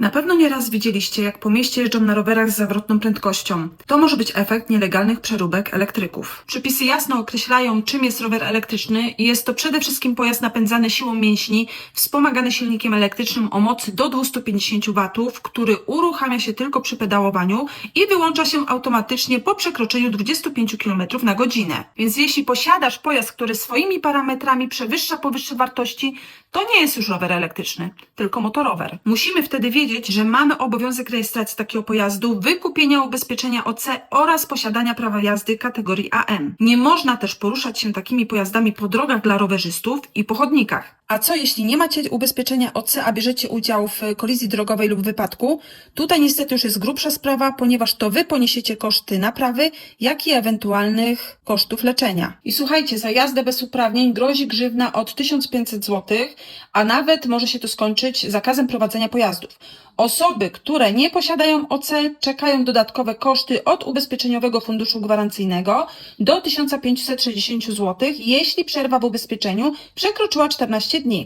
Na pewno nieraz widzieliście, jak po mieście jeżdżą na rowerach z zawrotną prędkością. To może być efekt nielegalnych przeróbek elektryków. Przepisy jasno określają, czym jest rower elektryczny i jest to przede wszystkim pojazd napędzany siłą mięśni, wspomagany silnikiem elektrycznym o mocy do 250 W, który uruchamia się tylko przy pedałowaniu i wyłącza się automatycznie po przekroczeniu 25 km na godzinę. Więc jeśli posiadasz pojazd, który swoimi parametrami przewyższa powyższe wartości, to nie jest już rower elektryczny, tylko motorower. Musimy wtedy wiedzieć, że mamy obowiązek rejestracji takiego pojazdu, wykupienia ubezpieczenia OC oraz posiadania prawa jazdy kategorii AM. Nie można też poruszać się takimi pojazdami po drogach dla rowerzystów i po chodnikach. A co jeśli nie macie ubezpieczenia OC, a bierzecie udział w kolizji drogowej lub wypadku? Tutaj niestety już jest grubsza sprawa, ponieważ to wy poniesiecie koszty naprawy, jak i ewentualnych kosztów leczenia. I słuchajcie, za jazdę bez uprawnień grozi grzywna od 1500 zł, a nawet może się to skończyć zakazem prowadzenia pojazdów. Osoby, które nie posiadają OC, czekają dodatkowe koszty od Ubezpieczeniowego Funduszu Gwarancyjnego do 1560 zł, jeśli przerwa w ubezpieczeniu przekroczyła 14 дні.